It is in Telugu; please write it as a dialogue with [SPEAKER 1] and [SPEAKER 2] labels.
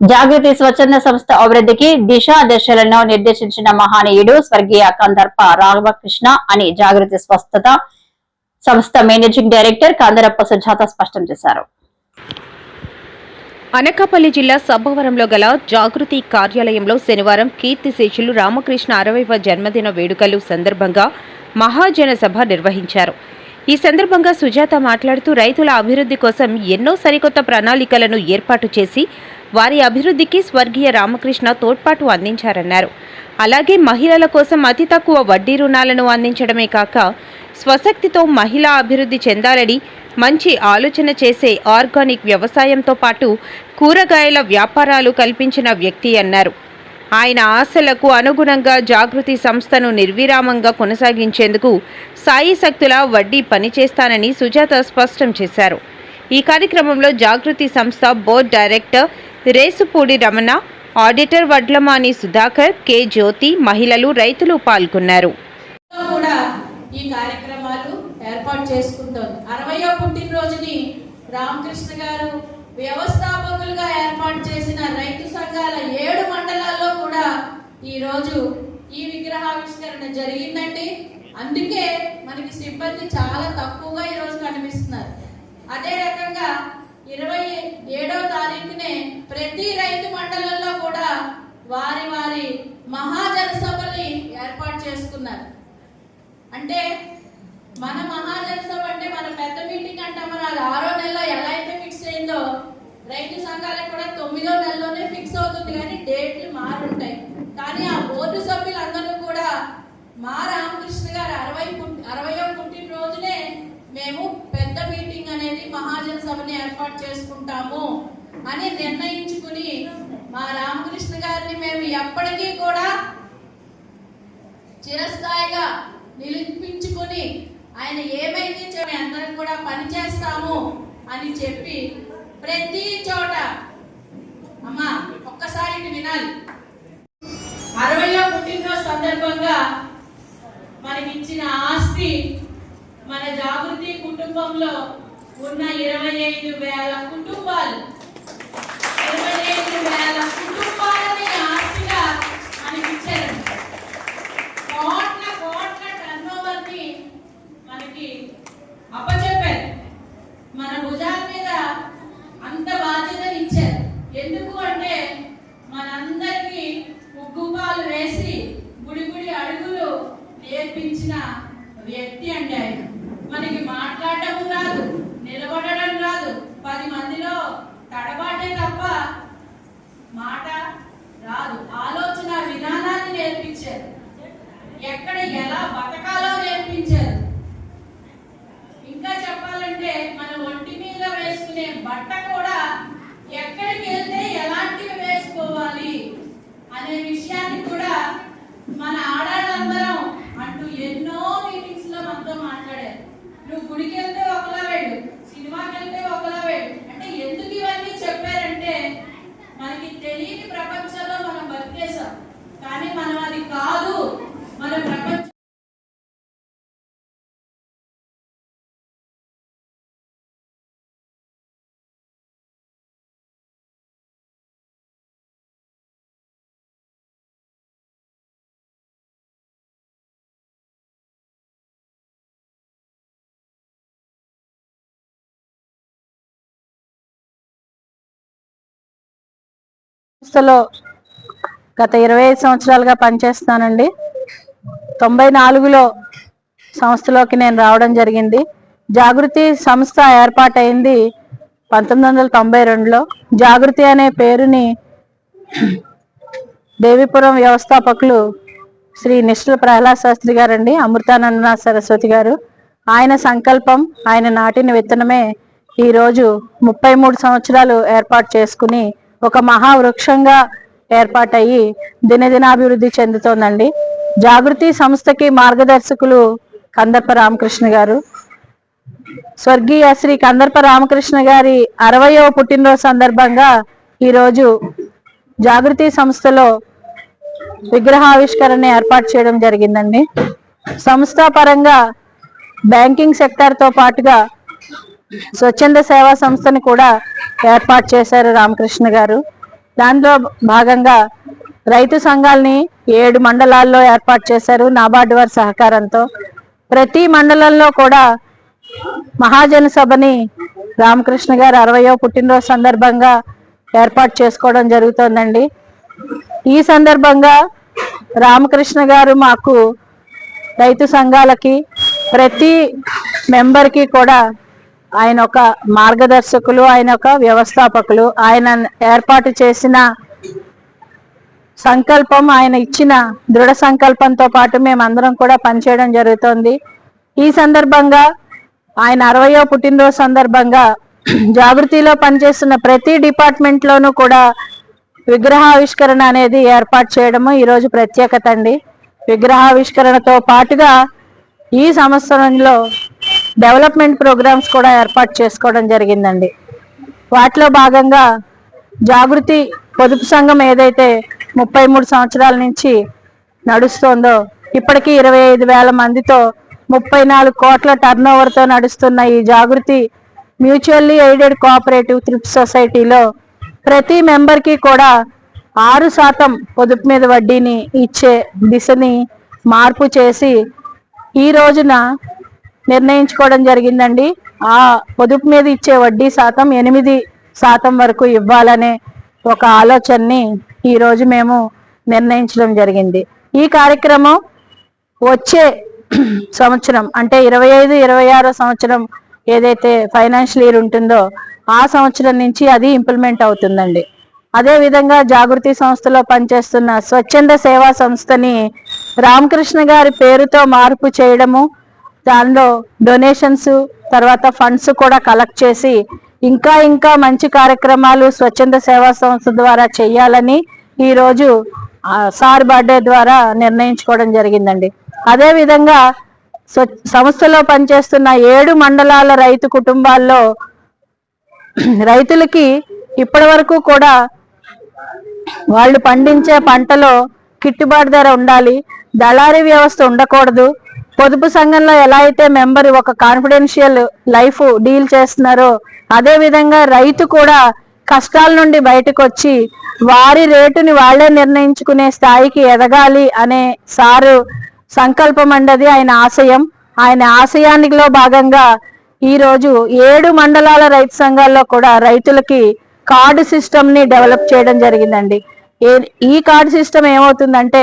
[SPEAKER 1] జాగృతి స్వచ్ఛంద సంస్థ అభివృద్ధికి దిశాదశలను నిర్దేశించిన మహానీయుడు స్వర్గీయ కందర్ప రాఘవకృష్ణ అని జాగృతి స్వస్థత సంస్థ మేనేజింగ్ డైరెక్టర్ కందరప్ప సుజాత స్పష్టం చేశారు.
[SPEAKER 2] అనకాపల్లి జిల్లా సబ్బవరంలో గల జాగృతి కార్యాలయంలో శనివారం కీర్తిశేషులు రామకృష్ణ అరవైవ జన్మదిన వేడుకలు సందర్భంగా మహాజన సభ నిర్వహించారు. ఈ సందర్భంగా సుజాత మాట్లాడుతూ రైతుల అభివృద్ధి కోసం ఎన్నో సరికొత్త ప్రణాళికలను ఏర్పాటు చేసి వారి అభివృద్ధికి స్వర్గీయ రామకృష్ణ తోడ్పాటు అందించారన్నారు. అలాగే మహిళల కోసం అతి తక్కువ వడ్డీ రుణాలను అందించడమే కాక స్వశక్తితో మహిళా అభివృద్ధి చెందాలని మంచి ఆలోచన చేసే ఆర్గానిక్ వ్యవసాయంతో పాటు కూరగాయల వ్యాపారాలు కల్పించిన వ్యక్తి అన్నారు. ఆయన ఆశలకు అనుగుణంగా జాగృతి సంస్థను నిర్విరామంగా కొనసాగించేందుకు సాయి శక్తుల వడ్డీ పనిచేస్తానని సుజాత స్పష్టం చేశారు. ఈ కార్యక్రమంలో జాగృతి సంస్థ board director Resupudi Ramana auditor Vadlamani Sudhakar K. Jyothi మహిళలు రైతులు పాల్గొన్నారు.
[SPEAKER 3] కూడా ఈ కార్యక్రమాలు ఏర్పాటు చేసుకుంటోంది. అరవయో పుట్టినరోజుని రామకృష్ణ గారు వ్యవస్థాపకులుగా ఏర్పాటు చేసిన రైతు సంఘాల ఏడు మండలాల్లో కూడా ఈ రోజు ఈ విగ్రహావిష్కరణ జరిగిందండి. అందుకే మనకి సిబ్బంది చాలా తక్కువగా ఈ రోజు కనిపిస్తున్నారు. అదే రకంగా ఇరవై ఏడో తారీఖునే ప్రతి రైతు మండలంలో కూడా వారి వారి మహాజన సభల్ని ఏర్పాటు చేసుకున్నారు. అంటే మన మహాజన సభ అంటే మన పెద్ద మీటింగ్ అంటే అది ఆరో నెలలో ఎలా అయితే ఫిక్స్ అయిందో రైతు సంఘాలకు కూడా తొమ్మిదో నెలలోనే ఫిక్స్ అవుతుంది కానీ డేట్లు మారుంటాయి. కానీ ఆ బోర్డు సభ్యులందరూ కూడా మా రామకృష్ణ గారు అరవై అరవయో పుట్టినరోజునే మేము పెద్ద మీటింగ్ అనేది మహాజన సభని ఏర్పాటు చేసుకుంటాము అని నిర్ణయించు మా రామకృష్ణ గారిని మేము ఎప్పటికీ కూడా చిరస్థాయిగా నిలిపించుకుని ఆయన ఏమైతే చెప్పి అందరం కూడా పనిచేస్తాము అని చెప్పి ప్రతి చోట అమ్మా ఒక్కసారి వినాలి. అరవయో పుట్టినరోజు సందర్భంగా మనకిచ్చిన ఆస్తి మన జాగృతి కుటుంబంలో ఉన్న ఇరవై ఐదు వేల కుటుంబాలు ఇరవై ఐదు వేల కుటుంబాలని ఆస్తిగా మనకి ఇచ్చారండి కోట్ల కోట్ల టర్నోవర్ని మనకి అప్పచెప్పారు మన భుజాల మీద అంత బాధ్యతని ఇచ్చారు ఎందుకు అంటే మనందరికీ ఉగ్గుపాలు వేసి గుడి గుడి అడుగులు నేర్పించిన వ్యక్తి అండి ఆయన. మనకి మాట్లాడడం రాదు నిలబడడం రాదు. పది మందిలో తడబాటే తప్ప తెలియని ప్రపంచంలో మనం బతికేసాం కానీ మనం అది కాదు. మన ప్రపంచం
[SPEAKER 4] సంస్థలో గత ఇరవై ఐదు సంవత్సరాలుగా పనిచేస్తున్నానండి. తొంభై నాలుగులో సంస్థలోకి నేను రావడం జరిగింది. జాగృతి సంస్థ ఏర్పాటైంది పంతొమ్మిది వందల తొంభై రెండులో. జాగృతి అనే పేరుని దేవీపురం వ్యవస్థాపకులు శ్రీ నిశ్చల ప్రహ్లాద్ శాస్త్రి గారండి అమృతానంద సరస్వతి గారు. ఆయన సంకల్పం ఆయన నాటిన విత్తనమే ఈ రోజు ముప్పై మూడు సంవత్సరాలు ఏర్పాటు చేసుకుని ఒక మహావృక్షంగా ఏర్పాటయ్యి దినదినాభివృద్ధి చెందుతోందండి. జాగృతి సంస్థకి మార్గదర్శకులు కందర్ప రామకృష్ణ గారు. స్వర్గీయ శ్రీ కందర్ప రామకృష్ణ గారి అరవయవ పుట్టినరోజు సందర్భంగా ఈరోజు జాగృతి సంస్థలో విగ్రహావిష్కరణ ఏర్పాటు చేయడం జరిగిందండి. సంస్థ పరంగా బ్యాంకింగ్ సెక్టార్తో పాటుగా స్వచ్ఛంద సేవా సంస్థని కూడా ఏర్పాటు చేశారు రామకృష్ణ గారు. దాంట్లో భాగంగా రైతు సంఘాలని ఏడు మండలాల్లో ఏర్పాటు చేశారు నాబార్డు వారి సహకారంతో. ప్రతి మండలంలో కూడా మహాజన సభని రామకృష్ణ గారు అరవయో పుట్టినరోజు సందర్భంగా ఏర్పాటు చేసుకోవడం జరుగుతోందండి. ఈ సందర్భంగా రామకృష్ణ గారు మాకు రైతు సంఘాలకి ప్రతి మెంబర్కి కూడా ఆయన ఒక మార్గదర్శకులు ఆయన ఒక వ్యవస్థాపకులు. ఆయన ఏర్పాటు చేసిన సంకల్పం ఆయన ఇచ్చిన దృఢ సంకల్పంతో పాటు మేమందరం కూడా పనిచేయడం జరుగుతోంది. ఈ సందర్భంగా ఆయన అరవయో పుట్టినరోజు సందర్భంగా జాగృతిలో పనిచేస్తున్న ప్రతి డిపార్ట్మెంట్లోనూ కూడా విగ్రహావిష్కరణ అనేది ఏర్పాటు చేయడము ఈరోజు ప్రత్యేకత అండి. విగ్రహావిష్కరణతో పాటుగా ఈ సంవత్సరంలో డెవలప్మెంట్ ప్రోగ్రామ్స్ కూడా ఏర్పాటు చేసుకోవడం జరిగిందండి. వాటిలో భాగంగా జాగృతి పొదుపు సంఘం ఏదైతే ముప్పై మూడు సంవత్సరాల నుంచి నడుస్తోందో ఇప్పటికీ ఇరవై ఐదు వేల మందితో ముప్పై నాలుగు కోట్ల టర్న్ ఓవర్తో నడుస్తున్న ఈ Jagruti mutually aided cooperative thrift సొసైటీలో ప్రతి మెంబర్కి కూడా ఆరు శాతం పొదుపు మీద వడ్డీని ఇచ్చే దిశని మార్పు చేసి ఈ రోజున నిర్ణయించుకోవడం జరిగిందండి. ఆ పొదుపు మీద ఇచ్చే వడ్డీ శాతం ఎనిమిది శాతం వరకు ఇవ్వాలనే ఒక ఆలోచనని ఈరోజు మేము నిర్ణయించడం జరిగింది. ఈ కార్యక్రమం వచ్చే సంవత్సరం అంటే ఇరవై ఐదు ఇరవై ఆరో సంవత్సరం ఏదైతే ఫైనాన్షియల్ ఇయర్ ఉంటుందో ఆ సంవత్సరం నుంచి అది ఇంప్లిమెంట్ అవుతుందండి. అదే విధంగా జాగృతి సంస్థలో పనిచేస్తున్న స్వచ్ఛంద సేవా సంస్థని రామకృష్ణ గారి పేరుతో మార్పు చేయడము దానిలో డొనేషన్స్ తర్వాత ఫండ్స్ కూడా కలెక్ట్ చేసి ఇంకా ఇంకా మంచి కార్యక్రమాలు స్వచ్ఛంద సేవా సంస్థ ద్వారా చేయాలని ఈరోజు సార్ బర్త్డే ద్వారా నిర్ణయించుకోవడం జరిగిందండి. అదేవిధంగా స్వ- సంస్థలో పనిచేస్తున్న ఏడు మండలాల రైతు కుటుంబాల్లో రైతులకి ఇప్పటి వరకు కూడా వాళ్ళు పండించే పంటలో గిట్టుబాటు ధర ఉండాలి దళారీ వ్యవస్థ ఉండకూడదు పొదుపు సంఘంలో ఎలా అయితే మెంబర్ ఒక కాన్ఫిడెన్షియల్ లైఫ్ డీల్ చేస్తున్నారో అదే విధంగా రైతు కూడా కష్టాల నుండి బయటకు వచ్చి వారి రేటుని వాళ్ళే నిర్ణయించుకునే స్థాయికి ఎదగాలి అనే సారు సంకల్పం అండది ఆయన ఆశయం. ఆయన ఆశయానికిలో భాగంగా ఈ రోజు ఏడు మండలాల రైతు సంఘాల్లో కూడా రైతులకి కార్డు సిస్టమ్ని డెవలప్ చేయడం జరిగిందండి. ఏ- ఈ కార్డు సిస్టమ్ ఏమవుతుందంటే